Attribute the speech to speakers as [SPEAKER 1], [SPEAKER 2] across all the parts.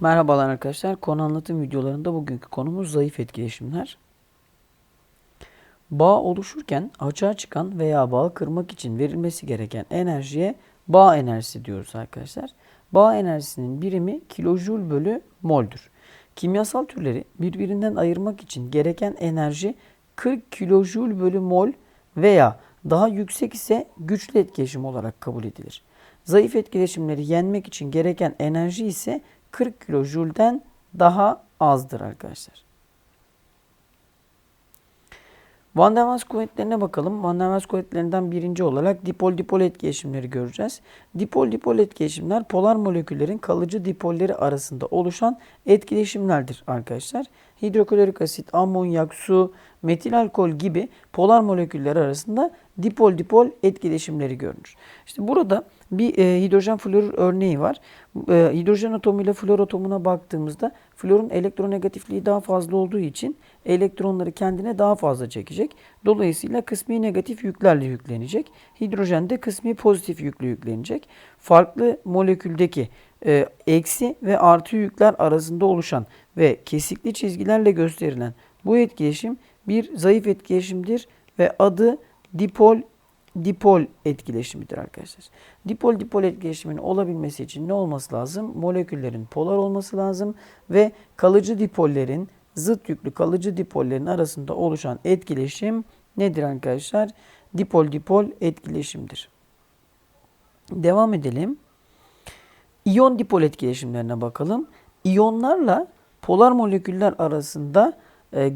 [SPEAKER 1] Merhabalar arkadaşlar. Konu anlatım videolarında bugünkü konumuz zayıf etkileşimler. Bağ oluşurken açığa çıkan veya bağı kırmak için verilmesi gereken enerjiye bağ enerjisi diyoruz arkadaşlar. Bağ enerjisinin birimi kilojül bölü mol'dür. Kimyasal türleri birbirinden ayırmak için gereken enerji 40 kilojül bölü mol veya daha yüksek ise güçlü etkileşim olarak kabul edilir. Zayıf etkileşimleri yenmek için gereken enerji ise 40 kilojülden daha azdır arkadaşlar. Van der Waals kuvvetlerine bakalım. Van der Waals kuvvetlerinden birinci olarak dipol dipol etkileşimleri göreceğiz. Dipol dipol etkileşimler polar moleküllerin kalıcı dipolleri arasında oluşan etkileşimlerdir arkadaşlar. Hidroklorik asit, amonyak, su, metil alkol gibi polar moleküller arasında dipol dipol etkileşimleri görünür. İşte burada bir e, hidrojen florür örneği var. E, hidrojen atomuyla flor atomuna baktığımızda florun elektronegatifliği daha fazla olduğu için elektronları kendine daha fazla çekecek. Dolayısıyla kısmi negatif yüklerle yüklenecek. Hidrojen de kısmi pozitif yüklü yüklenecek. Farklı moleküldeki e, eksi ve artı yükler arasında oluşan ve kesikli çizgilerle gösterilen bu etkileşim bir zayıf etkileşimdir ve adı dipol dipol etkileşimidir arkadaşlar. Dipol dipol etkileşimin olabilmesi için ne olması lazım? Moleküllerin polar olması lazım ve kalıcı dipollerin zıt yüklü kalıcı dipollerin arasında oluşan etkileşim nedir arkadaşlar? Dipol dipol etkileşimdir. Devam edelim. İyon dipol etkileşimlerine bakalım. İyonlarla polar moleküller arasında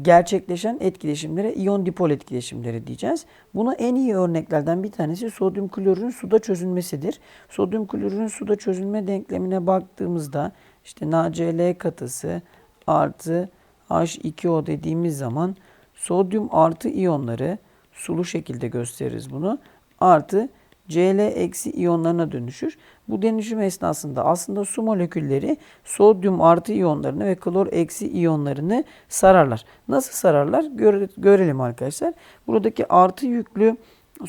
[SPEAKER 1] gerçekleşen etkileşimlere iyon dipol etkileşimleri diyeceğiz. Buna en iyi örneklerden bir tanesi sodyum klorürün suda çözülmesidir. Sodyum klorürün suda çözülme denklemine baktığımızda işte NaCl katısı artı H2O dediğimiz zaman sodyum artı iyonları sulu şekilde gösteririz bunu. Artı Cl iyonlarına dönüşür. Bu dönüşüm esnasında aslında su molekülleri sodyum artı iyonlarını ve klor eksi iyonlarını sararlar. Nasıl sararlar? Göre, görelim arkadaşlar. Buradaki artı yüklü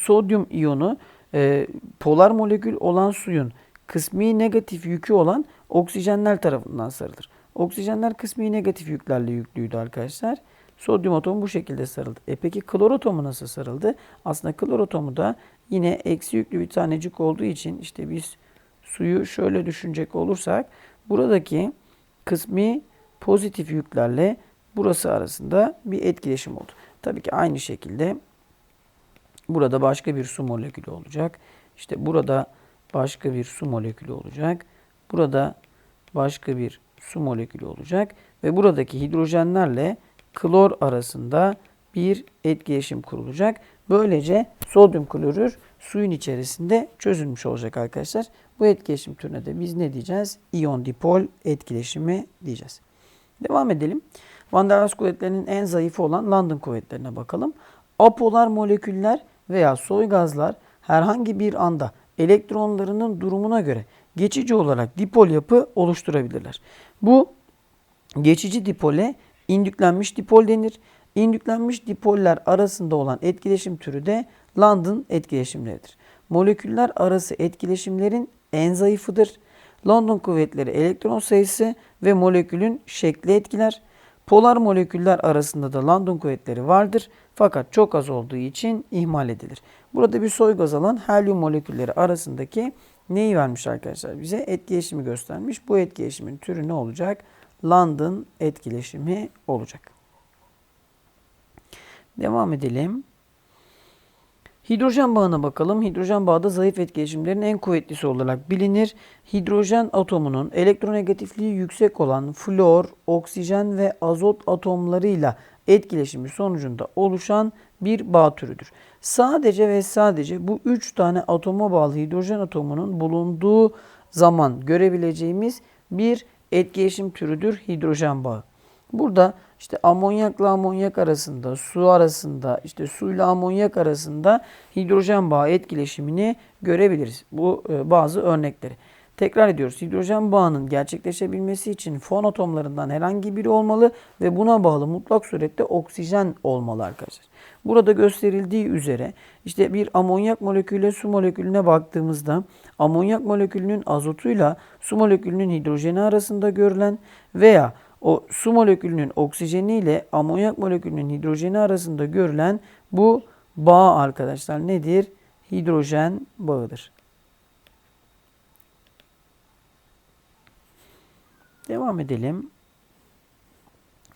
[SPEAKER 1] sodyum iyonu e, polar molekül olan suyun kısmi negatif yükü olan oksijenler tarafından sarılır. Oksijenler kısmi negatif yüklerle yüklüydü arkadaşlar. Sodyum atomu bu şekilde sarıldı. E peki klor atomu nasıl sarıldı? Aslında klor atomu da yine eksi yüklü bir tanecik olduğu için işte biz suyu şöyle düşünecek olursak buradaki kısmi pozitif yüklerle burası arasında bir etkileşim oldu. Tabii ki aynı şekilde burada başka bir su molekülü olacak. İşte burada başka bir su molekülü olacak. Burada başka bir su molekülü olacak ve buradaki hidrojenlerle klor arasında bir etkileşim kurulacak. Böylece sodyum klorür suyun içerisinde çözülmüş olacak arkadaşlar. Bu etkileşim türüne de biz ne diyeceğiz? İyon dipol etkileşimi diyeceğiz. Devam edelim. Van der Waals kuvvetlerinin en zayıfı olan London kuvvetlerine bakalım. Apolar moleküller veya soy gazlar herhangi bir anda elektronlarının durumuna göre geçici olarak dipol yapı oluşturabilirler. Bu geçici dipole indüklenmiş dipol denir. İndüklenmiş dipoller arasında olan etkileşim türü de London etkileşimleridir. Moleküller arası etkileşimlerin en zayıfıdır. London kuvvetleri elektron sayısı ve molekülün şekli etkiler. Polar moleküller arasında da London kuvvetleri vardır fakat çok az olduğu için ihmal edilir. Burada bir soy gaz alan helyum molekülleri arasındaki neyi vermiş arkadaşlar? Bize etkileşimi göstermiş. Bu etkileşimin türü ne olacak? London etkileşimi olacak. Devam edelim. Hidrojen bağına bakalım. Hidrojen bağı da zayıf etkileşimlerin en kuvvetlisi olarak bilinir. Hidrojen atomunun elektronegatifliği yüksek olan flor, oksijen ve azot atomlarıyla etkileşimi sonucunda oluşan bir bağ türüdür. Sadece ve sadece bu üç tane atoma bağlı hidrojen atomunun bulunduğu zaman görebileceğimiz bir etkileşim türüdür hidrojen bağı. Burada işte amonyakla amonyak arasında, su arasında, işte suyla amonyak arasında hidrojen bağı etkileşimini görebiliriz. Bu e, bazı örnekleri. Tekrar ediyoruz. Hidrojen bağının gerçekleşebilmesi için fon atomlarından herhangi biri olmalı ve buna bağlı mutlak surette oksijen olmalı arkadaşlar. Burada gösterildiği üzere işte bir amonyak molekülüyle su molekülüne baktığımızda amonyak molekülünün azotuyla su molekülünün hidrojeni arasında görülen veya o su molekülünün oksijeni ile amonyak molekülünün hidrojeni arasında görülen bu bağ arkadaşlar nedir? Hidrojen bağıdır. Devam edelim.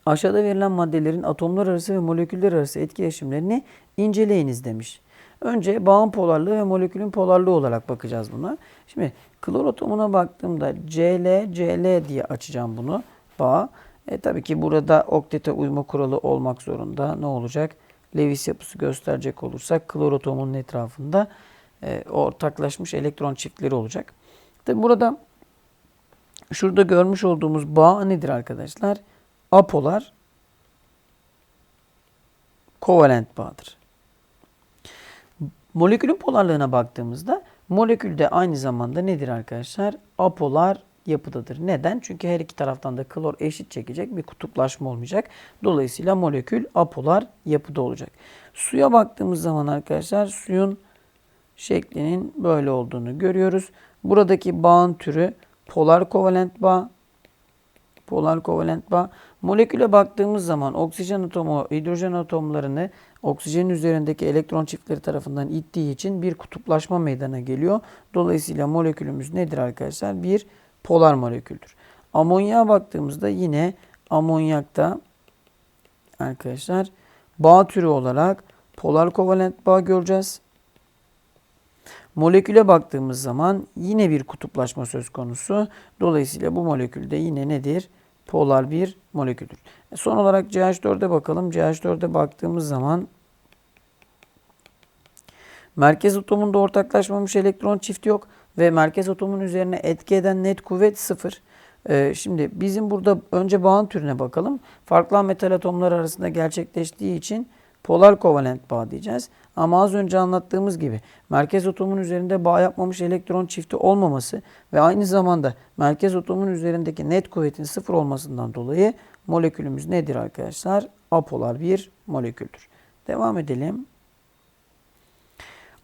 [SPEAKER 1] Aşağıda verilen maddelerin atomlar arası ve moleküller arası etkileşimlerini inceleyiniz demiş. Önce bağın polarlığı ve molekülün polarlığı olarak bakacağız buna. Şimdi klor atomuna baktığımda Cl, Cl diye açacağım bunu. Bağ. E, tabii ki burada oktete uyma kuralı olmak zorunda. Ne olacak? Lewis yapısı gösterecek olursak klor atomunun etrafında e, ortaklaşmış elektron çiftleri olacak. Tabii burada şurada görmüş olduğumuz bağ nedir arkadaşlar? Apolar kovalent bağdır. Molekülün polarlığına baktığımızda molekül de aynı zamanda nedir arkadaşlar? Apolar yapıdadır. Neden? Çünkü her iki taraftan da klor eşit çekecek bir kutuplaşma olmayacak. Dolayısıyla molekül apolar yapıda olacak. Suya baktığımız zaman arkadaşlar suyun şeklinin böyle olduğunu görüyoruz. Buradaki bağın türü polar kovalent bağ. Polar kovalent bağ. Moleküle baktığımız zaman oksijen atomu hidrojen atomlarını oksijenin üzerindeki elektron çiftleri tarafından ittiği için bir kutuplaşma meydana geliyor. Dolayısıyla molekülümüz nedir arkadaşlar? Bir polar moleküldür. Amonyağa baktığımızda yine amonyakta arkadaşlar bağ türü olarak polar kovalent bağ göreceğiz. Moleküle baktığımız zaman yine bir kutuplaşma söz konusu. Dolayısıyla bu molekülde yine nedir? Polar bir moleküldür. E, son olarak CH4'e bakalım. CH4'e baktığımız zaman merkez atomunda ortaklaşmamış elektron çift yok ve merkez atomun üzerine etki eden net kuvvet sıfır. Ee, şimdi bizim burada önce bağın türüne bakalım. Farklı metal atomlar arasında gerçekleştiği için polar kovalent bağ diyeceğiz. Ama az önce anlattığımız gibi merkez atomun üzerinde bağ yapmamış elektron çifti olmaması ve aynı zamanda merkez atomun üzerindeki net kuvvetin sıfır olmasından dolayı molekülümüz nedir arkadaşlar? Apolar bir moleküldür. Devam edelim.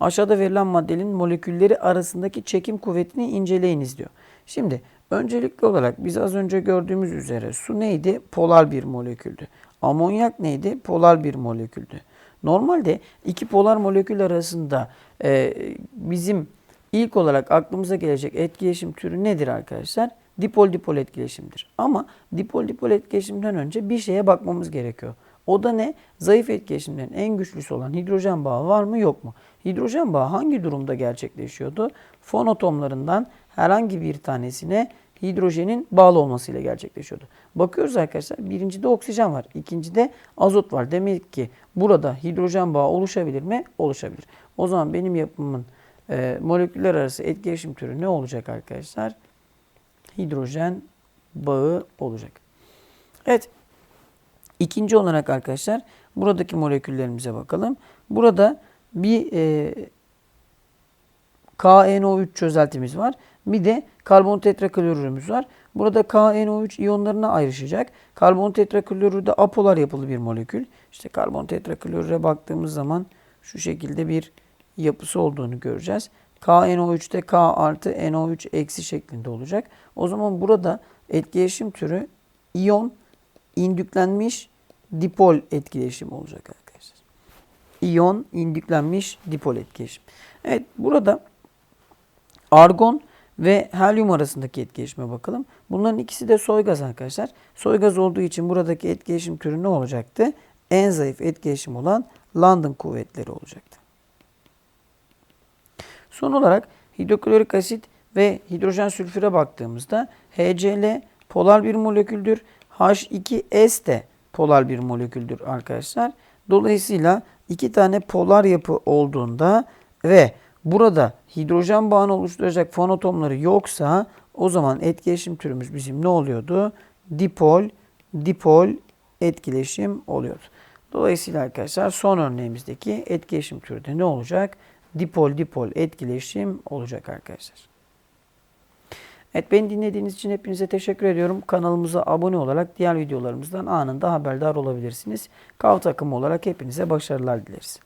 [SPEAKER 1] Aşağıda verilen maddenin molekülleri arasındaki çekim kuvvetini inceleyiniz diyor. Şimdi öncelikli olarak biz az önce gördüğümüz üzere su neydi? Polar bir moleküldü. Amonyak neydi? Polar bir moleküldü. Normalde iki polar molekül arasında e, bizim ilk olarak aklımıza gelecek etkileşim türü nedir arkadaşlar? Dipol dipol etkileşimdir. Ama dipol dipol etkileşimden önce bir şeye bakmamız gerekiyor. O da ne? Zayıf etkileşimlerin en güçlüsü olan hidrojen bağı var mı yok mu? Hidrojen bağı hangi durumda gerçekleşiyordu? Fon atomlarından herhangi bir tanesine hidrojenin bağlı olmasıyla gerçekleşiyordu. Bakıyoruz arkadaşlar birincide oksijen var, ikincide azot var. Demek ki burada hidrojen bağı oluşabilir mi? Oluşabilir. O zaman benim yapımın e, moleküller arası etkileşim türü ne olacak arkadaşlar? Hidrojen bağı olacak. Evet. İkinci olarak arkadaşlar buradaki moleküllerimize bakalım. Burada bir e, KNO3 çözeltimiz var. Bir de karbon tetraklorürümüz var. Burada KNO3 iyonlarına ayrışacak. Karbon tetraklorür de apolar yapılı bir molekül. İşte karbon tetraklorüre baktığımız zaman şu şekilde bir yapısı olduğunu göreceğiz. KNO3'te K artı NO3 eksi şeklinde olacak. O zaman burada etkileşim türü iyon indüklenmiş dipol etkileşim olacak arkadaşlar. İyon indüklenmiş dipol etkileşim. Evet burada argon ve helyum arasındaki etkileşime bakalım. Bunların ikisi de soy gaz arkadaşlar. Soy gaz olduğu için buradaki etkileşim türü ne olacaktı? En zayıf etkileşim olan London kuvvetleri olacaktı. Son olarak hidroklorik asit ve hidrojen sülfüre baktığımızda HCl polar bir moleküldür. H2S de polar bir moleküldür arkadaşlar. Dolayısıyla iki tane polar yapı olduğunda ve burada hidrojen bağını oluşturacak fon atomları yoksa o zaman etkileşim türümüz bizim ne oluyordu? Dipol, dipol etkileşim oluyordu. Dolayısıyla arkadaşlar son örneğimizdeki etkileşim türü de ne olacak? Dipol dipol etkileşim olacak arkadaşlar. Evet beni dinlediğiniz için hepinize teşekkür ediyorum. Kanalımıza abone olarak diğer videolarımızdan anında haberdar olabilirsiniz. Kav takımı olarak hepinize başarılar dileriz.